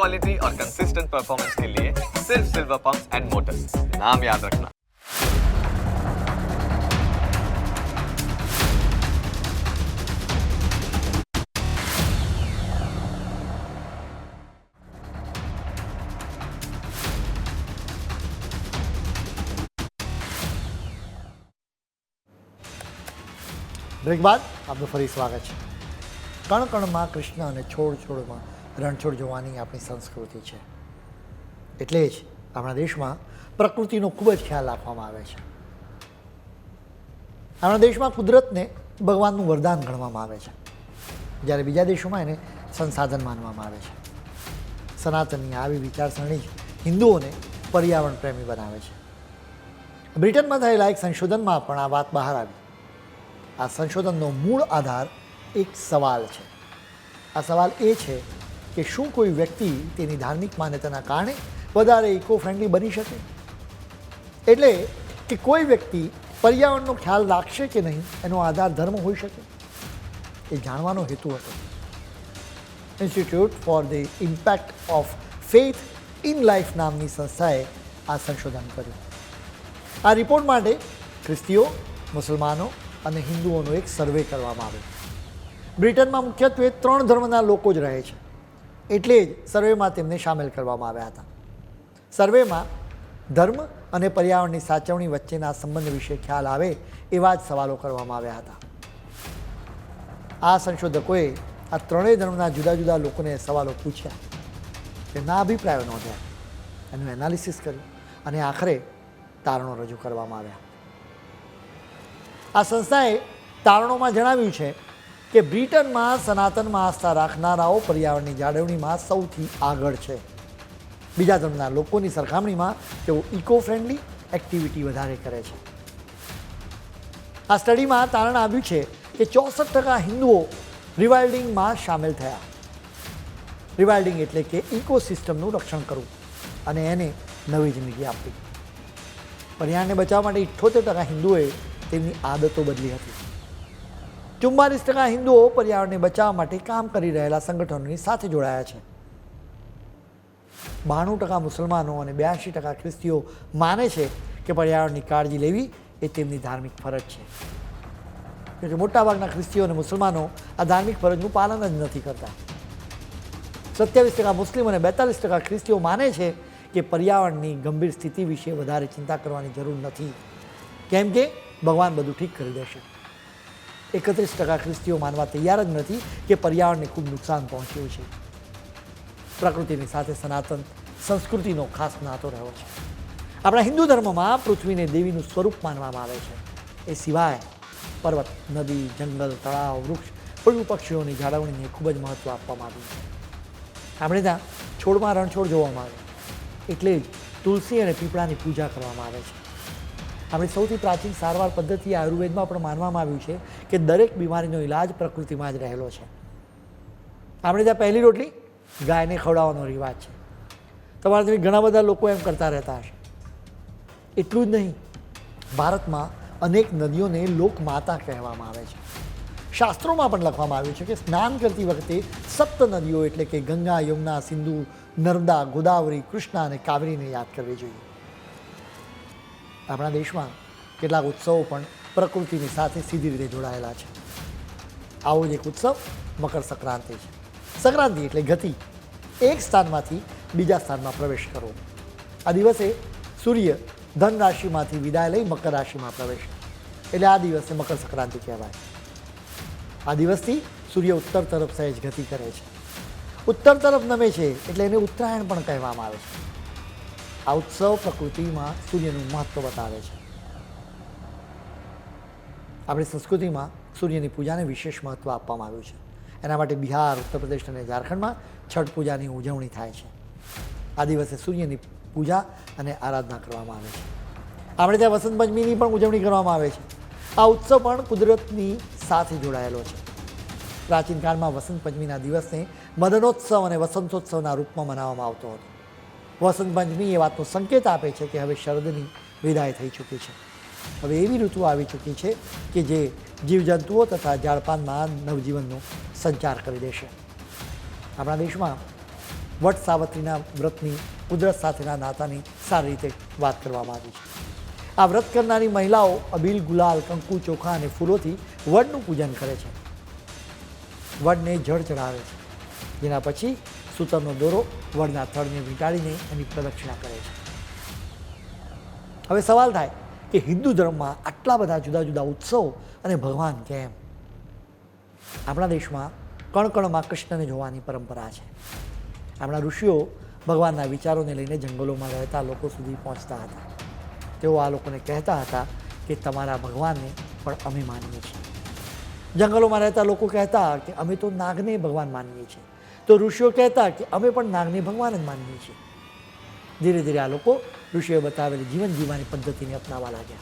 Quality और consistent performance के लिए सिर्फ सिल्वर पंप्स एंड मोटर्स नाम याद रखना બ્રેક બાદ આપનું ફરી સ્વાગત છે કણ કણમાં કૃષ્ણ અને છોડ છોડમાં રણછોડ જોવાની આપણી સંસ્કૃતિ છે. એટલે જ આપણા દેશમાં પ્રકૃતિનો ખૂબ જ ખ્યાલ રાખવામાં આવે છે. આપણા દેશમાં કુદરતને ભગવાનનું વરદાન ગણવામાં આવે છે. જ્યારે બીજા દેશોમાં એને સંસાધન માનવામાં આવે છે. સનાતનની આવી વિચારસરણી જ હિન્દુઓને પર્યાવરણ પ્રેમી બનાવે છે. બ્રિટનમાં થયેલા એક સંશોધનમાં પણ આ વાત બહાર આવી. આ સંશોધનનો મૂળ આધાર એક સવાલ છે. આ સવાલ એ છે કે શું કોઈ વ્યક્તિ તેની ધાર્મિક માન્યતાના કારણે વધારે ઇકો ફ્રેન્ડલી બની શકે? એટલે કે કોઈ વ્યક્તિ પર્યાવરણનો ખ્યાલ રાખશે કે નહીં, એનો આધાર ધર્મ હોઈ શકે? એ જાણવાનો હેતુ હતો. Institute for the impact of faith in life નામની સંસ્થાએ આ સંશોધન કર્યું. આ રિપોર્ટ માટે ખ્રિસ્તીઓ, મુસલમાનો અને હિન્દુઓનો એક સર્વે કરવામાં આવ્યો. બ્રિટનમાં મુખ્યત્વે ત્રણ ધર્મના લોકો જ રહે છે. એટલે જ સર્વેમાં તેમને સામેલ કરવામાં આવ્યા હતા. સર્વેમાં ધર્મ અને પર્યાવરણની સાચવણી વચ્ચેના સંબંધ વિશે ખ્યાલ આવે એવા જ સવાલો કરવામાં આવ્યા હતા. આ સંશોધકોએ આ ત્રણેય ધર્મના જુદા જુદા લોકોને સવાલો પૂછ્યા. તેમના અભિપ્રાયો નોંધ્યા એનું એનાલિસિસ કર્યું અને આખરે તારણો રજૂ કરવામાં આવ્યા. આ સંસ્થાએ તારણોમાં જણાવ્યું છે કે બ્રિટનમાં સનાતનમાં આસ્થા રાખનારાઓ પર્યાવરણની જાળવણીમાં સૌથી આગળ છે. બીજા ધર્મના લોકોની સરખામણીમાં તેઓ ઇકો ફ્રેન્ડલી એક્ટિવિટી વધારે કરે છે. આ સ્ટડીમાં તારણ આવ્યું છે કે ચોસઠ ટકા હિન્દુઓ રિવાઇલ્ડિંગમાં સામેલ થયા. રિવાઇલ્ડિંગ એટલે કે ઇકોસિસ્ટમનું રક્ષણ કરવું અને એને નવી જિંદગી આપવી. પર્યાવરણને બચાવવા માટે ઇઠ્ઠોતેર ટકા હિન્દુઓએ તેમની આદતો બદલી હતી. ચુમ્માલીસ ટકા હિન્દુઓ પર્યાવરણને બચાવવા માટે કામ કરી રહેલા સંગઠનોની સાથે જોડાયા છે. બાણું ટકા મુસલમાનો અને બ્યાસી ટકા ખ્રિસ્તીઓ માને છે કે પર્યાવરણની કાળજી લેવી એ તેમની ધાર્મિક ફરજ છે. એટલે મોટાભાગના ખ્રિસ્તીઓ અને મુસલમાનો આ ધાર્મિક ફરજનું પાલન જ નથી કરતા. સત્યાવીસ ટકા મુસ્લિમ અને બેતાલીસ ટકા ખ્રિસ્તીઓ માને છે કે પર્યાવરણની ગંભીર સ્થિતિ વિશે વધારે ચિંતા કરવાની જરૂર નથી. કેમ કે ભગવાન બધું ઠીક કરી દેશે. એકત્રીસ ટકા ખ્રિસ્તીઓ માનવા તૈયાર જ નથી કે પર્યાવરણને ખૂબ નુકસાન પહોંચ્યું છે. પ્રકૃતિની સાથે સનાતન સંસ્કૃતિનો ખાસ નાતો રહ્યો છે. આપણા હિન્દુ ધર્મમાં પૃથ્વીને દેવીનું સ્વરૂપ માનવામાં આવે છે. એ સિવાય પર્વત, નદી, જંગલ, તળાવ, વૃક્ષ, પશુ પક્ષીઓની જાળવણીને ખૂબ જ મહત્ત્વ આપવામાં આવ્યું છે. આપણે ત્યાં છોડમાં રણછોડ જોવામાં આવે. એટલે જ તુલસી અને પીપળાની પૂજા કરવામાં આવે છે. આપણી સૌથી પ્રાચીન સારવાર પદ્ધતિ આયુર્વેદમાં પણ માનવામાં આવ્યું છે કે દરેક બીમારીનો ઇલાજ પ્રકૃતિમાં જ રહેલો છે. આપણે ત્યાં પહેલી રોટલી, ગાયને ખવડાવવાનો રિવાજ છે. તમારાથી ઘણા બધા લોકો એમ કરતા રહેતા હશે. એટલું જ નહીં, ભારતમાં અનેક નદીઓને લોકમાતા કહેવામાં આવે છે. શાસ્ત્રોમાં પણ લખવામાં આવ્યું છે કે સ્નાન કરતી વખતે સપ્ત નદીઓ એટલે કે ગંગા, યમુના, સિંધુ, નર્મદા, ગોદાવરી, કૃષ્ણા અને કાવેરીને યાદ કરવી જોઈએ. આપણા દેશમાં કેટલાક ઉત્સવો પણ પ્રકૃતિની સાથે સીધી રીતે જોડાયેલા છે. આવો જ એક ઉત્સવ મકર સંક્રાંતિ છે. સંક્રાંતિ એટલે ગતિ. એક સ્થાનમાંથી બીજા સ્થાનમાં પ્રવેશ કરવો. આ દિવસે સૂર્ય ધન રાશિમાંથી વિદાય લઈ મકર રાશિમાં પ્રવેશ. એટલે આ દિવસે મકર સંક્રાંતિ કહેવાય. આ દિવસથી સૂર્ય ઉત્તર તરફ સહેજ ગતિ કરે છે. ઉત્તર તરફ નમે છે એટલે એને ઉત્તરાયણ પણ કહેવામાં આવે છે. આ ઉત્સવ પ્રકૃતિમાં સૂર્યનું મહત્ત્વ બતાવે છે. આપણી સંસ્કૃતિમાં સૂર્યની પૂજાને વિશેષ મહત્ત્વ આપવામાં આવ્યું છે. એના માટે બિહાર, ઉત્તર પ્રદેશ અને ઝારખંડમાં છઠ પૂજાની ઉજવણી થાય છે. આ દિવસે સૂર્યની પૂજા અને આરાધના કરવામાં આવે છે. આપણે ત્યાં વસંત પંચમીની પણ ઉજવણી કરવામાં આવે છે. આ ઉત્સવ પણ કુદરતની સાથે જોડાયેલો છે. પ્રાચીન કાળમાં વસંત પંચમીના દિવસને મદનોત્સવ અને વસંતોત્સવના રૂપમાં મનાવવામાં આવતો હતો. વસંત પંચમી એ વાતનો સંકેત આપે છે કે હવે શરદની વિદાય થઈ ચૂકી છે. હવે એવી ઋતુ આવી ચૂકી છે કે જે જીવજંતુઓ તથા ઝાડપાનમાં નવજીવનનો સંચાર કરી દેશે. આપણા દેશમાં વટ સાવત્રીના વ્રતની કુદરત સાથેના નાતાની સારી રીતે વાત કરવામાં આવી છે. આ વ્રત કરનારી મહિલાઓ અબીલ, ગુલાલ, કંકુ, ચોખા અને ફૂલોથી વડનું પૂજન કરે છે. વડને જળ ચઢાવે છે. જેના પછી સૂતરનો દોરો વડના થડને વીંટાળીને એની પ્રદક્ષિણા કરે છે. હવે સવાલ થાય કે હિન્દુ ધર્મમાં આટલા બધા જુદા જુદા ઉત્સવ અને ભગવાન કેમ? આપણા દેશમાં કણકણમાં કૃષ્ણને જોવાની પરંપરા છે. આપણા ઋષિઓ ભગવાનના વિચારોને લઈને જંગલોમાં રહેતા લોકો સુધી પહોંચતા હતા. તેઓ આ લોકોને કહેતા હતા કે તમારા ભગવાનને પણ અમે માનીએ છીએ. જંગલોમાં રહેતા લોકો કહેતા કે અમે તો નાગને ભગવાન માનીએ છીએ. તો ઋષિઓ કહેતા કે અમે પણ નાગને ભગવાન જ માનીએ છીએ. ધીરે ધીરે આ લોકો ઋષિઓએ બતાવેલી જીવન જીવવાની પદ્ધતિને અપનાવવા લાગ્યા.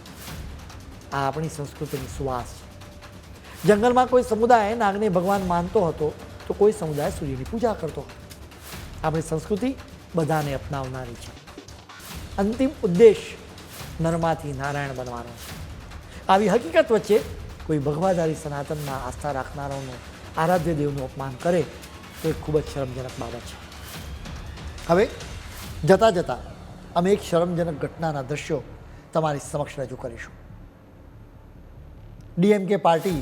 આ આપણી સંસ્કૃતિની સુવાસ છે. જંગલમાં કોઈ સમુદાય નાગને ભગવાન માનતો હતો, તો કોઈ સમુદાય સૂર્યની પૂજા કરતો હતો. આપણી સંસ્કૃતિ બધાને અપનાવનારી છે. અંતિમ ઉદ્દેશ નરમાંથી નારાયણ બનવાનો છે. આવી હકીકત વચ્ચે કોઈ ભગવાદારી સનાતનમાં આસ્થા રાખનારાઓનું આરાધ્ય દેવનું અપમાન કરે તો એ ખૂબ જ શરમજનક બાબત છે. હવે જતાં જતાં અમે એક શરમજનક ઘટનાના દ્રશ્યો તમારી સમક્ષ રજૂ કરીશું. ડીએમકે પાર્ટી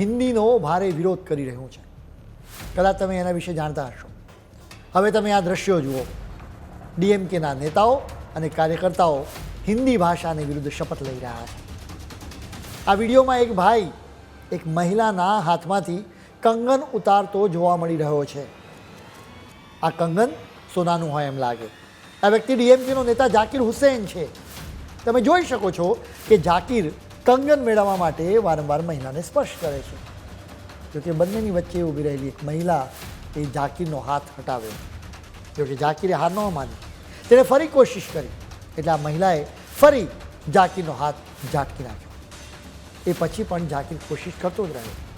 હિન્દીનો ભારે વિરોધ કરી રહ્યું છે. કદાચ તમે એના વિશે જાણતા હશો. હવે તમે આ દ્રશ્યો જુઓ. ડીએમકેના નેતાઓ અને કાર્યકર્તાઓ હિન્દી ભાષાની વિરુદ્ધ શપથ લઈ રહ્યા છે. આ વિડીયોમાં એક ભાઈ એક મહિલાના હાથમાંથી કંગન ઉતારતો જોવા મળી રહ્યો છે. આ કંગન સોનાનું હોય એમ લાગે. આ વ્યક્તિ ડીએમકેનો નેતા ઝાકીર હુસેન છે. તમે જોઈ શકો છો કે ઝાકીર કંગન મેળવવા માટે વારંવાર મહિલાને સ્પર્શ કરે છે. જોકે બંનેની વચ્ચે ઊભી રહેલી એક મહિલા એ ઝાકીરનો હાથ હટાવ્યો જોકે ઝાકીરે હાર ન માની. તેણે ફરી કોશિશ કરી. એટલે આ મહિલાએ ફરી ઝાકીરનો હાથ ઝાટકી નાખ્યો. એ પછી પણ જાકીર કોશિશ કરતો જ રહ્યો.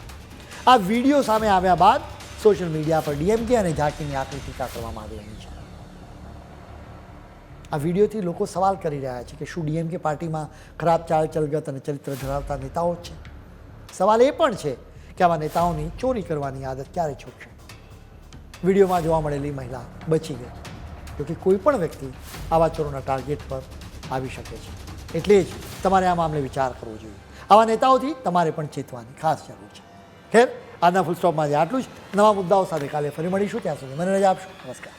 આ વીડિયો સામે આવ્યા બાદ સોશિયલ મીડિયા પર ડીએમકે અને ઝાકીરની આકરી ટીકા કરવામાં આવી રહી છે. આ વિડીયોથી લોકો સવાલ કરી રહ્યા છે કે શું ડીએમકે પાર્ટીમાં ખરાબ ચાલ, ચલગત અને ચરિત્ર ધરાવતા નેતાઓ છે? સવાલ એ પણ છે કે આવા નેતાઓની ચોરી કરવાની આદત ક્યારે છૂટશે? વિડીયોમાં જોવા મળેલી મહિલા બચી ગઈ, જોકે કોઈ પણ વ્યક્તિ આવા ચોરોના ટાર્ગેટ પર આવી શકે છે. એટલે જ તમારે આ મામલે વિચાર કરવો જોઈએ. આવા નેતાઓથી તમારે પણ ચેતવાની ખાસ જરૂર છે. ખેર આજના ફૂલ સ્ટોપમાં આજે આટલું જ. નવા મુદ્દાઓ સાથે કાલે ફરી મળીશું. ત્યાં સુધી મને રજા આપશો. નમસ્કાર.